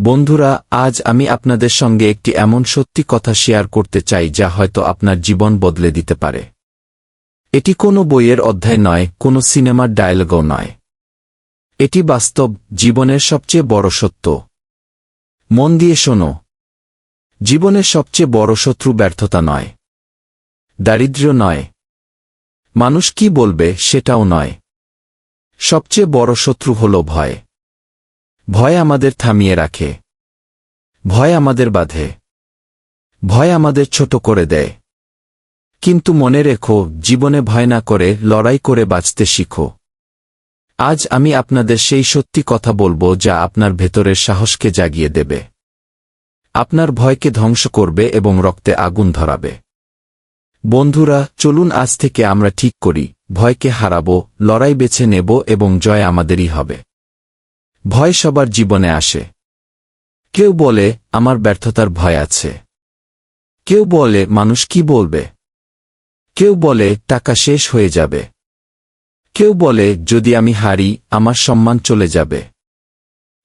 বন্ধুরা, আজ আমি আপনাদের সঙ্গে একটি এমন সত্যি কথা শেয়ার করতে চাই যা হয়তো আপনার জীবন বদলে দিতে পারে। এটি কোনো বইয়ের অধ্যায় নয়, কোনো সিনেমার ডায়ালগও নয়। এটি বাস্তব, জীবনের সবচেয়ে বড় সত্য। মন দিয়ে শোনো। জীবনের সবচেয়ে বড় শত্রু ব্যর্থতা নয়। দারিদ্র্য নয়। মানুষ কি বলবে সেটাও নয়। সবচেয়ে বড় শত্রু হল ভয়। ভয় আমাদের থামিয়ে রাখে। ভয় আমাদের বাঁধে। ভয় আমাদের ছোট করে দেয়। কিন্তু মনে রেখো, জীবনে ভয় না করে, লড়াই করে বাঁচতে শিখো। আজ আমি আপনাদের সেই সত্যি কথা বলব যা আপনার ভেতরের সাহসকে জাগিয়ে দেবে। আপনার ভয়কে ধ্বংস করবে এবং রক্তে আগুন ধরাবে। বন্ধুরা, চলুন আজ থেকে আমরা ঠিক করি, ভয়কে হারাবো, লড়াই বেছে নেব এবং জয় আমাদেরই হবে। ভয় সবার জীবনে আসে। কেউ বলে, আমার ব্যর্থতার ভয় আছে। কেউ বলে, মানুষ কি বলবে? কেউ বলে, টাকা শেষ হয়ে যাবে। কেউ বলে, যদি আমি হারি, আমার সম্মান চলে যাবে।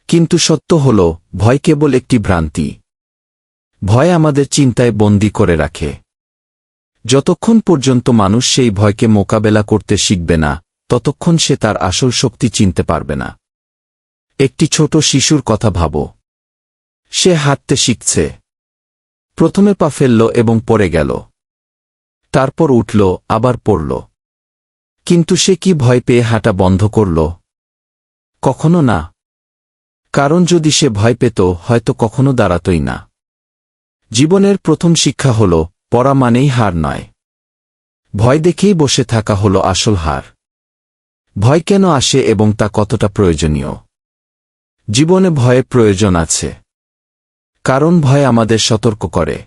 কিন্তু সত্য হল, ভয় কেবল একটি ভ্রান্তি। ভয় আমাদের চিন্তায় বন্দি করে রাখে। যতক্ষণ পর্যন্ত মানুষ সেই ভয়কে মোকাবেলা করতে শিখবে না, ততক্ষণ সে তার আসল শক্তি চিনতে পারবে না। একটি ছোট শিশুর কথা ভাবো। সে হাঁটতে শিখছে। প্রথমে পা ফেলল এবং পড়ে গেল। তারপর উঠল, আবার পড়ল। কিন্তু সে কি ভয় পেয়ে হাঁটা বন্ধ করল? কখনো না। কারণ যদি সে ভয় পেত, হয়তো কখনো দাঁড়াতই না। জীবনের প্রথম শিক্ষা হল, পড়া মানেই হার নয়। ভয় দেখেই বসে থাকা হল আসল হার। ভয় কেন আসে এবং তা কতটা প্রয়োজনীয়? জীবনে ভয়ের প্রয়োজন আছে। কারণ ভয় আমাদের সতর্ক করে।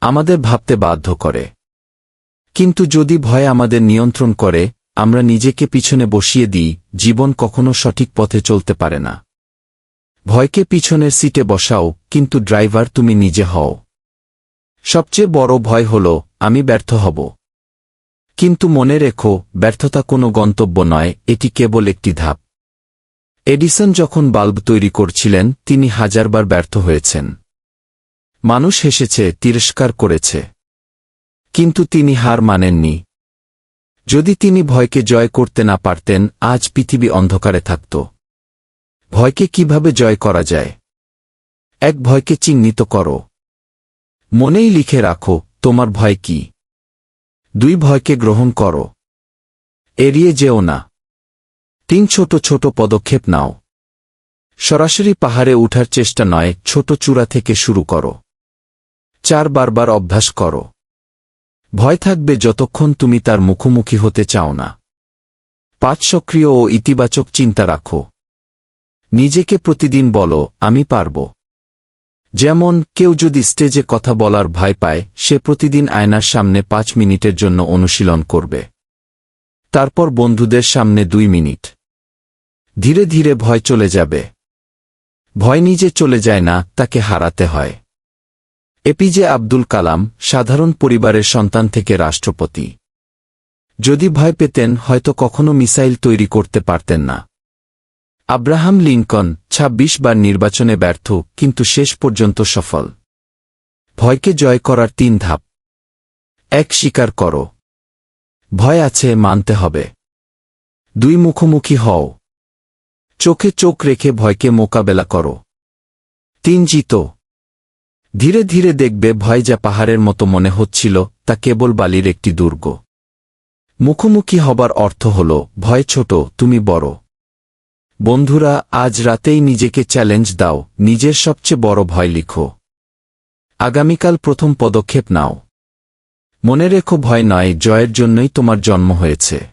আমাদের ভাবতে বাধ্য করে। কিন্তু যদি ভয় আমাদের নিয়ন্ত্রণ করে, আমরা নিজেকে পিছনে বসিয়ে দিই, জীবন কখনো সঠিক পথে চলতে পারে না। ভয়কে পিছনের সিটে বসাও, কিন্তু ড্রাইভার তুমি নিজে হও। সবচেয়ে বড় ভয় হল, আমি ব্যর্থ হব। কিন্তু মনে রেখো, ব্যর্থতা কোনো গন্তব্য নয়, এটি কেবল একটি ধাপ। এডিসন যখন বাল্ব তৈরি করছিলেন, তিনি হাজারবার ব্যর্থ হয়েছেন। মানুষ হেসেছে, তিরস্কার করেছে। কিন্তু তিনি হার মানেননি। যদি তিনি ভয়কে জয় করতে না পারতেন, আজ পৃথিবী অন্ধকারে থাকত। ভয়কে কীভাবে জয় করা যায়? এক ভয়কে চিহ্নিত করো। মনেই লিখে রাখো, তোমার ভয় কি? দুই ভয়কে গ্রহণ করো। এড়িয়ে যেও না। তিন ছোট ছোট পদক্ষেপ নাও। সরাসরি পাহাড়ে উঠার চেষ্টা নয়, ছোট চূড়া থেকে শুরু করো। চার বারবার অভ্যাস করো। ভয় থাকবে যতক্ষণ তুমি তার মুখোমুখি হতে চাও না। পাঁচ সক্রিয় ও ইতিবাচক চিন্তা রাখো। নিজেকে প্রতিদিন বলো, আমি পারব। যেমন, কেউ যদি স্টেজে কথা বলার ভয় পায়, সে প্রতিদিন আয়নার সামনে পাঁচ মিনিটের জন্য অনুশীলন করবে। তারপর বন্ধুদের সামনে দুই মিনিট। ধীরে ধীরে ভয় চলে যাবে। ভয় নিজে চলে যায় না, তাকে হারাতে হয়। এপিজে আব্দুল কালাম, সাধারণ পরিবারের সন্তান থেকে রাষ্ট্রপতি। যদি ভয় পেতেন, হয়তো কখনো মিসাইল তৈরি করতে পারতেন না। আব্রাহাম লিঙ্কন ২৬ বার নির্বাচনে ব্যর্থ, কিন্তু শেষ পর্যন্ত সফল। ভয়কে জয় করার তিন ধাপ। এক, স্বীকার করো। ভয় আছে, মানতে হবে। দুই, মুখোমুখি হও। চোখে চোখ রেখে ভয়কে মোকাবেলা করো। তিন জিত। ধীরে ধীরে দেখবে ভয় যা পাহাড়ের মতো মনে হচ্ছিল, তা কেবল বালির একটি দুর্গ। মুখোমুখি হবার অর্থ হল, ভয় ছোট, তুমি বড়। বন্ধুরা, আজ রাতেই নিজেকে চ্যালেঞ্জ দাও, নিজের সবচেয়ে বড় ভয় লিখো। আগামীকাল প্রথম পদক্ষেপ নাও। মনে রেখো ভয় নয়, জয়ের জন্যই তোমার জন্ম হয়েছে।